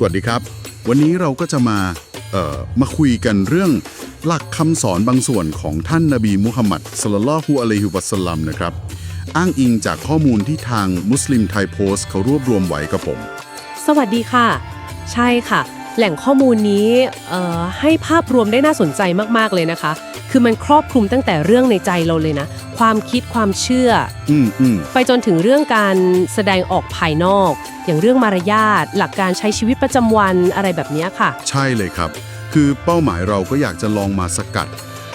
สวัสดีครับ วันนี้เราก็จะมาเอ่อมาคุยกันเรื่องหลักคำสอนบางส่วนของท่านนบีมุฮัมมัดสลลัลฮุอะลัยฮิวะสลลัมนะครับ อ้างอิงจากข้อมูลที่ทางมุสลิมไทยโพสต์เขารวบรวมไว้กับผม สวัสดีค่ะ ใช่ค่ะ แหล่งข้อมูลนี้เอ่อให้ภาพรวมได้น่าสนใจมากๆเลยนะคะ คือมันครอบคลุมตั้งแต่เรื่องในใจเราเลยนะ ความคิดความเชื่ออืมอืมไปจนถึงเรื่องการแสดงออกภายนอก อย่างเรื่องมารยาทหลักการใช้ชีวิตประจำวันอะไรแบบเนี้ยค่ะ ใช่เลยครับ คือเป้าหมายเราก็อยากจะลองมาสกัด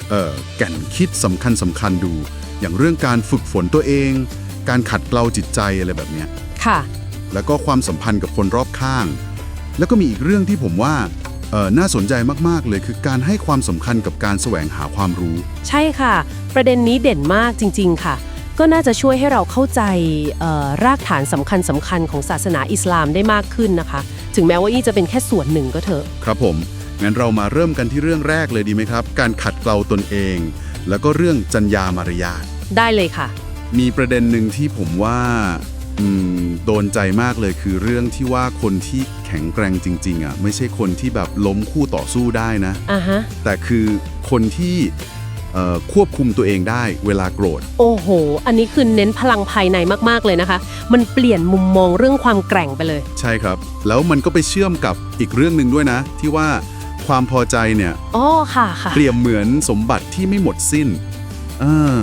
เอ่อแก่นคิดสำคัญสำคัญดู อย่างเรื่องการฝึกฝนตัวเอง การขัดเกลาจิตใจอะไรแบบเนี้ยค่ะ แล้วก็ความสัมพันธ์กับคนรอบข้าง แล้วก็มีอีกเรื่องที่ผมว่าเอ่อ น่าสนใจมาก ๆ เลยคือการให้ความสำคัญกับการแสวงหาความรู้ ใช่ค่ะ ประเด็นนี้เด่นมากจริง ๆ ค่ะ ก็น่าจะช่วยให้เราเข้าใจเอ่อรากฐานสำคัญสำคัญของศาสนาอิสลามได้มากขึ้นนะคะ ถึงแม้ว่านี่จะเป็นแค่ส่วนหนึ่งก็เถอะ ครับผม งั้นเรามาเริ่มกันที่เรื่องแรกเลยดีไหมครับ การขัดเกลาตนเอง แล้วก็เรื่องจัญญามารยาทได้เลยค่ะ มีประเด็นหนึ่งที่ผมว่า อืมโดนใจมากเลยคือเรื่องที่ว่าคนที่แข็งแกร่งจริงๆอะไม่ใช่คนที่แบบล้มคู่ต่อสู้ได้นะ อ่าฮะ แต่คือคนที่เอ่อควบคุมตัวเองได้เวลาโกรธ โอ้โห อันนี้คือเน้นพลังภายในมากๆเลยนะคะ มันเปลี่ยนมุมมองเรื่องความแกร่งไปเลย ใช่ครับ แล้วมันก็ไปเชื่อมกับอีกเรื่องหนึ่งด้วยนะ ที่ว่าความพอใจเนี่ยอ๋อ ค่ะค่ะ เปรียบเหมือนสมบัติที่ไม่หมดสิ้นเออ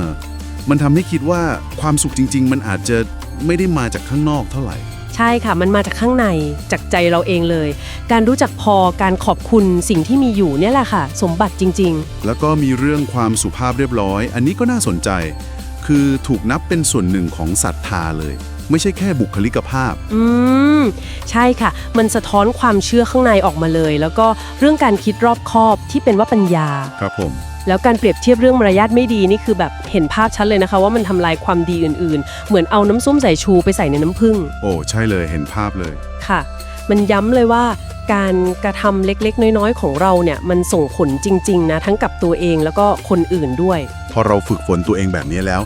มันทำให้คิดว่าความสุขจริง ๆ มันอาจจะ ไม่ได้มาจากข้างนอกเท่าไหร่ ใช่ค่ะ มันมาจากข้างในจากใจเราเองเลย การรู้จักพอการขอบคุณสิ่งที่มีอยู่เนี่ยแหละค่ะ สมบัติจริง แล้วก็มีเรื่องความสุภาพเรียบร้อย อันนี้ก็น่าสนใจ คือถูกนับเป็นส่วนหนึ่งของศรัทธาเลย ไม่ใช่แค่บุคลิกภาพ ๆ อืม ใช่ค่ะ มันสะท้อนความเชื่อข้างในออกมาเลย แล้วก็เรื่องการคิดรอบคอบที่เป็นว่าปัญญา ครับผม แล้วการเปรียบเทียบเรื่องมารยาทไม่ดีนี่คือแบบเห็นภาพชัดเลยนะคะ ว่ามันทำลายความดีอื่น ๆ เหมือนเอาน้ำส้มสายชูไปใส่ในน้ำผึ้งโอ้ใช่เลยเห็นภาพเลยค่ะ มันย้ำเลยว่าการกระทำเล็กๆ น้อยๆ ของเราเนี่ยมันส่งผลจริง ๆ นะ ทั้งกับตัวเองแล้วก็คนอื่นด้วย พอเราฝึกฝนตัวเองแบบนี้แล้ว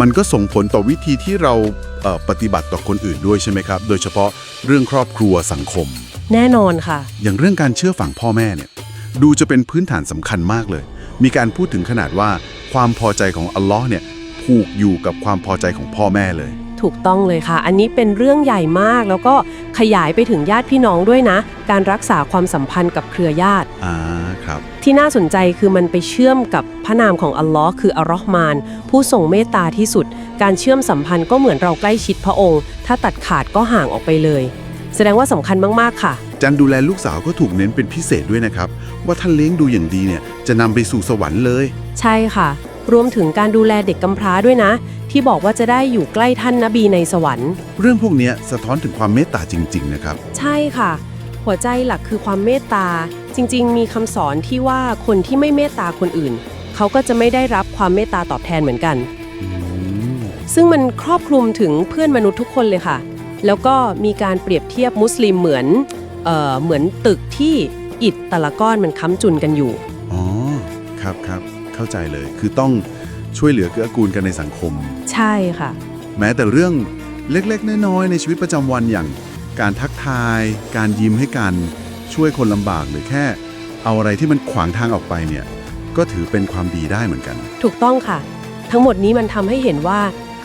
มันก็ส่งผลต่อวิธีที่เราเอ่อปฏิบัติต่อคนอื่นด้วยใช่ไหมครับ โดยเฉพาะเรื่องครอบครัวสังคม แน่นอนค่ะ อย่างเรื่องการเชื่อฝังพ่อแม่เนี่ย ดูจะเป็นพื้นฐานสำคัญมากเลย มีการพูดถึงขนาดว่าความพอใจของอัลลอฮ์เนี่ยผูกอยู่กับความพอใจของพ่อแม่เลย ถูกต้องเลยค่ะ อันนี้เป็นเรื่องใหญ่มากแล้วก็ขยายไปถึงญาติพี่น้องด้วยนะ การรักษาความสัมพันธ์กับเครือญาติ อ่าครับ ที่น่าสนใจคือมันไปเชื่อมกับพระนามของอัลลอฮ์คืออัลลอฮ์มาน ผู้ทรงเมตตาที่สุด การเชื่อมสัมพันธ์ก็เหมือนเราใกล้ชิดพระองค์ ถ้าตัดขาดก็ห่างออกไปเลย แสดงว่าสำคัญมากๆค่ะการดูแลลูกสาวก็ถูกเน้นเป็นพิเศษด้วยนะครับ ว่าท่านเลี้ยงดูอย่างดีเนี่ยจะนำไปสู่สวรรค์เลย ใช่ค่ะ รวมถึงการดูแลเด็กกำพร้าด้วยนะ ที่บอกว่าจะได้อยู่ใกล้ท่านนบีในสวรรค์ เรื่องพวกเนี้ยสะท้อนถึงความเมตตาจริง ๆ นะครับ ใช่ค่ะ หัวใจหลักคือความเมตตา จริง ๆ มีคำสอนที่ว่าคนที่ไม่เมตตาคนอื่น เขาก็จะไม่ได้รับความเมตตาตอบแทนเหมือนกันซึ่งมันครอบคลุมถึงเพื่อนมนุษย์ทุกคนเลยค่ะ แล้วก็มีการเปรียบเทียบมุสลิมเหมือนเอ่อเหมือนตึกที่อิฐแต่ละก้อนมันค้ำจุนกันอยู่ อ๋อ ครับครับเข้าใจเลย คือต้องช่วยเหลือเกื้อกูลกันในสังคม ใช่ค่ะ แม้แต่เรื่องเล็กๆ น้อยๆ ในชีวิตประจำวันอย่าง การทักทาย การยิ้มให้กัน ช่วยคนลำบากหรือแค่ เอาอะไรที่มันขวางทางออกไปเนี่ย ก็ถือเป็นความดีได้เหมือนกัน ถูกต้องค่ะ ทั้งหมดนี้มันทำให้เห็นว่า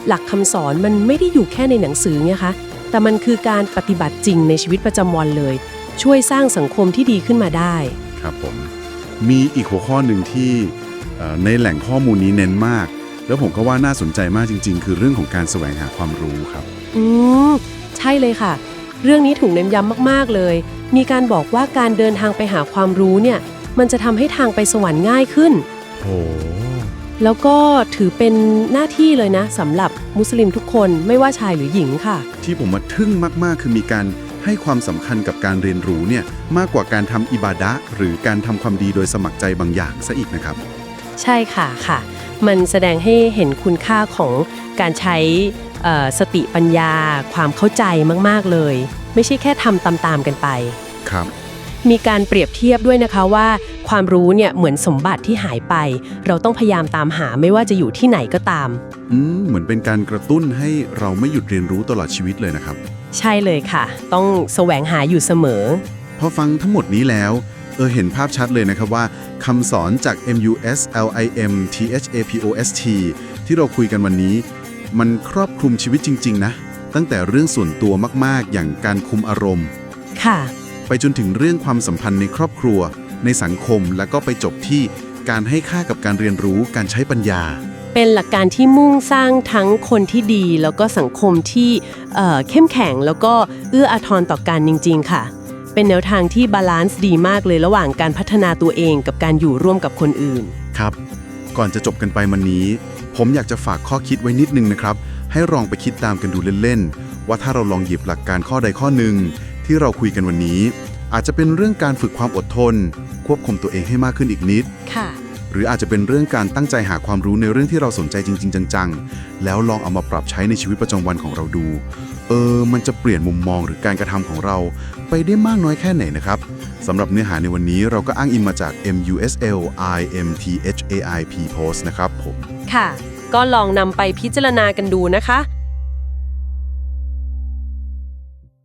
หลักคำสอนมันไม่ได้อยู่แค่ในหนังสือไงคะ แต่มันคือการปฏิบัติจริงในชีวิตประจำวันเลย ช่วยสร้างสังคมที่ดีขึ้นมาได้ ครับผม มีอีกหัวข้อหนึ่งที่เอ่อในแหล่งข้อมูลนี้เน้นมาก แล้วผมก็ว่าน่าสนใจมากจริง ๆ คือเรื่องของการแสวงหาความรู้ครับ อืม ใช่เลยค่ะ เรื่องนี้ถูกเน้นย้ำมาก ๆ เลย มีการบอกว่าการเดินทางไปหาความรู้เนี่ย มันจะทำให้ทางไปสวรรค์ง่ายขึ้นโอ้ แล้วก็ถือเป็นหน้าที่เลยนะสำหรับมุสลิมทุกคนไม่ว่าชายหรือหญิงค่ะ ที่ผมมาทึ่งมากๆ คือมีการให้ความสำคัญกับการเรียนรู้เนี่ยมากกว่าการทำอิบาดะห์หรือการทำความดีโดยสมัครใจบางอย่างซะอีกนะครับ ใช่ค่ะค่ะ มันแสดงให้เห็นคุณค่าของการใช้เอ่อสติปัญญา ความเข้าใจมาก ๆ เลย ไม่ใช่แค่ทำตามๆกันไป ครับ มีการเปรียบเทียบด้วยนะคะว่า ความรู้เนี่ยเหมือนสมบัติที่หายไป เราต้องพยายามตามหาไม่ว่าจะอยู่ที่ไหนก็ตาม อืมเหมือนเป็นการกระตุ้นให้เราไม่หยุดเรียนรู้ตลอดชีวิตเลยนะครับ ใช่เลยค่ะ ต้องแสวงหาอยู่เสมอ พอฟังทั้งหมดนี้แล้ว เออเห็นภาพชัดเลยนะครับว่าคำสอนจาก MUS LIM THAPOST ที่เราคุยกันวันนี้ มันครอบคลุมชีวิตจริง ๆ นะ ตั้งแต่เรื่องส่วนตัวมาก ๆ อย่างการคุมอารมณ์ ค่ะ ไปจนถึงเรื่องความสัมพันธ์ในครอบครัว ในสังคมแล้วก็ไปจบที่การให้ค่ากับการเรียนรู้การใช้ปัญญา เป็นหลักการที่มุ่งสร้างทั้งคนที่ดี แล้วก็สังคมที่เอ่อเข้มแข็งแล้วก็เอื้ออาทรต่อกันจริง ๆ ค่ะ เป็นแนวทางที่บาลานซ์ดีมากเลยระหว่างการพัฒนาตัวเองกับการอยู่ร่วมกับคนอื่น ครับ ก่อนจะจบกันไปวันนี้ ผมอยากจะฝากข้อคิดไว้นิดนึงนะครับ ให้ลองไปคิดตามกันดูเล่นๆว่าถ้าเราลองหยิบหลักการข้อใดข้อหนึ่ง ที่เราคุยกันวันนี้ อาจจะเป็นเรื่องการฝึกความอดทน ควบคุมตัวเองให้มากขึ้นอีกนิด ค่ะ หรืออาจจะเป็นเรื่องการตั้งใจหาความรู้ในเรื่องที่เราสนใจจริง ๆ จังๆ แล้วลองเอามาปรับใช้ในชีวิตประจำวันของเราดู เออ มันจะเปลี่ยนมุมมองหรือการกระทำของเรา ไปได้มากน้อยแค่ไหนนะครับสำหรับเนื้อหาในวันนี้เราก็อ้างอิงมาจาก MUSL IMTHAIP Post นะครับผม ค่ะ ก็ลองนำไปพิจารณากันดูนะคะ